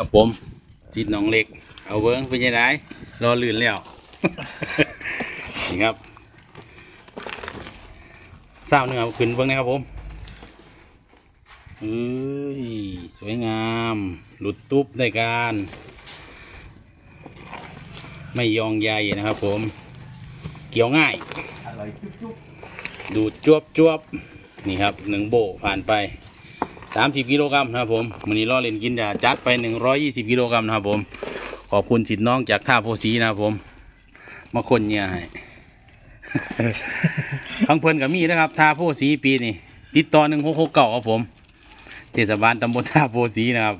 ครับผมจิตหน้องเล็ก เอาเบิ้งเป็นยังไงรอลื่นแล้วนี่ครับเศร้าเนื้อขึ้นเบิ้งนะครับผมเอ้ยสวยงาม หลุดตุ๊บได้การ ไม่ยองใยนะครับผม เกี่ยวง่ายอร่อยจุ๊บดูดจวบจวบนี่ครับหนึ่งโบผ่านไป 30กิโลกรัมนะครับผมวันนี้ล่อเล่นกินจะจัดไป 120กิโลกรัมนะครับผมขอบคุณสิทธิ์น้องจากท่าโพสีนะครับผมมาคนเนี่ยให้ทั้งเพิ่นกับมีนะครับท่าโพสีปีนี่ติดต่อหนึ่งหกหกเก่าครับผมเทศบาลตำบลท่าโพสีนะครับ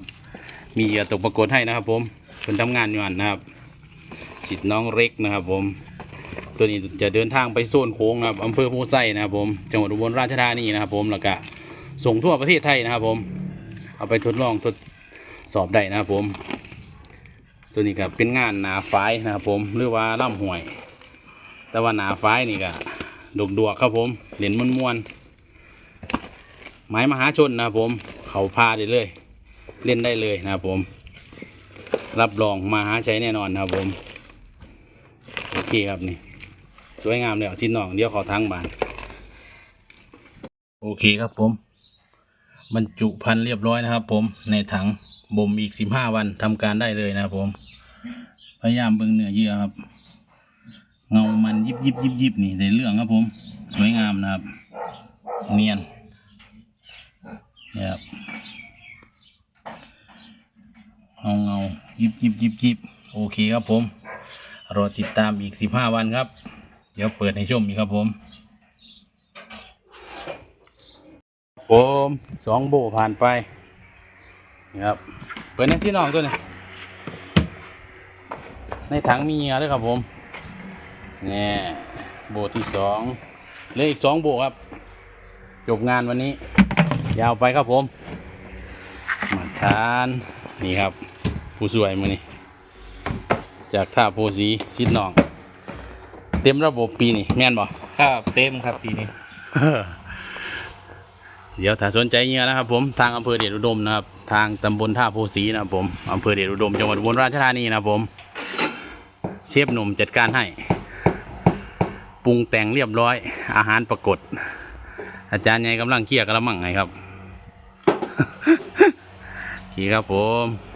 มีเหยื่อตกปรากฏให้นะครับ ผมเพิ่นทำงานอยู่อันนะครับสิทธิ์น้องเล็กนะครับ ผม ตัวนี้จะเดินทางไปโซนโค้งนะครับอำเภอภูไซนะครับผมจังหวัดอุบลราชธานีนะครับ ผมแล้วก็ ส่งทั่วประเทศไทยนะครับ ผม เอาไปทดลองทดสอบได้นะครับผม ตัวนี้ก็เป็นงานหนาฝ้ายนะครับผมหรือว่าล่ำห่วย แต่ว่าหนาฝ้ายนี่ก็ดกดวกครับผมเหรียญมวนๆไม้มหาชนนะครับผม เขาพาได้เลย เล่นได้เลยนะครับผม รับรองมาหาใช้แน่นอนนะครับผมโอเคครับนี่สวยงามเลยชิ้นนองเดี๋ยวขอทางบาน โอเคครับผม บรรจุพันธุ์เรียบร้อยนะครับ ผมในถังบ่มอีกสิบห้าวันทำการได้เลยนะครับผม พยายามเบิ่งเนื้อเยื่อครับ เงามันยิบยิบยิบยิบนี่ในเรื่องครับผม สวยงามนะครับ เนียนนี่ยครับเงาเงายิบยิบยิบยิบโอเคครับผม รอติดตามอีกสิบห้าวันครับ เดี๋ยวเปิดให้ชมอีกครับผม ผมสองโบผ่านไปนี่ครับเปิดในที่นองตัวนี้ในถังมีเงียด้วยครับผมนี่โบที่สองเหลืออีกสองโบครับ จบงานวันนี้ ยาวไปครับผม มาทานนี่ครับ ผู้สวยมือนี้จากท่าโพสีซิดหนอง เต็มระบบปีนี่แม่นบ่ครับเต็มครับปีนี้ เดี๋ยวถ้าสนใจเงี้ยนะครับผมทางอำเภอเดชอุดมนะครับ ทางตำบลท่าโพสีนะครับผมอำเภอเดชอุดมจังหวัดอุบลราชธานีนะครับผม เชฟหนุ่มจัดการให้ปรุงแต่งเรียบร้อย อาหารปรากฏ อาจารย์ใหญ่กำลังเคี่ยกระมังไงครับขี่ครับผม